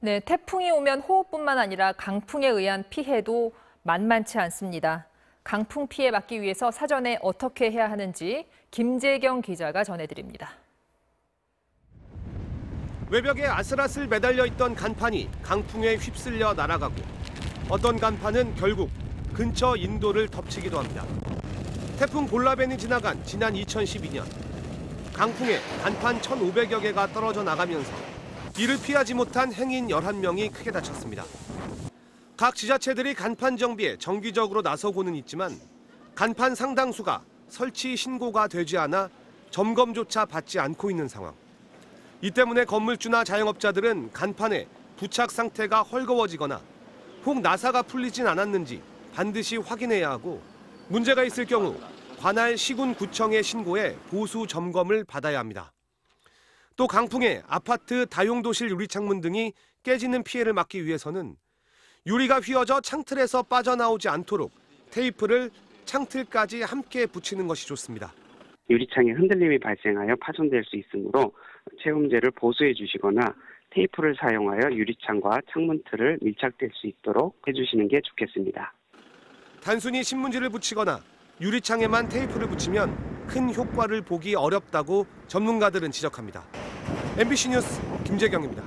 네, 태풍이 오면 호우뿐만 아니라 강풍에 의한 피해도 만만치 않습니다. 강풍 피해 막기 위해서 사전에 어떻게 해야 하는지 김재경 기자가 전해드립니다. 외벽에 아슬아슬 매달려 있던 간판이 강풍에 휩쓸려 날아가고 어떤 간판은 결국 근처 인도를 덮치기도 합니다. 태풍 볼라벤이 지나간 지난 2012년 강풍에 간판 1,500여 개가 떨어져 나가면서 이를 피하지 못한 행인 11명이 크게 다쳤습니다. 각 지자체들이 간판 정비에 정기적으로 나서고는 있지만 간판 상당수가 설치 신고가 되지 않아 점검조차 받지 않고 있는 상황. 이 때문에 건물주나 자영업자들은 간판에 부착 상태가 헐거워지거나 혹 나사가 풀리진 않았는지 반드시 확인해야 하고 문제가 있을 경우 관할 시군구청에 신고해 보수 점검을 받아야 합니다. 또 강풍에 아파트 다용도실 유리 창문 등이 깨지는 피해를 막기 위해서는 유리가 휘어져 창틀에서 빠져나오지 않도록 테이프를 창틀까지 함께 붙이는 것이 좋습니다. 유리창에 흔들림이 발생하여 파손될 수 있으므로 채움제를 보수해 주시거나 테이프를 사용하여 유리창과 창문틀을 밀착될 수 있도록 해주시는 게 좋겠습니다. 단순히 신문지를 붙이거나 유리창에만 테이프를 붙이면 큰 효과를 보기 어렵다고 전문가들은 지적합니다. MBC 뉴스 김재경입니다.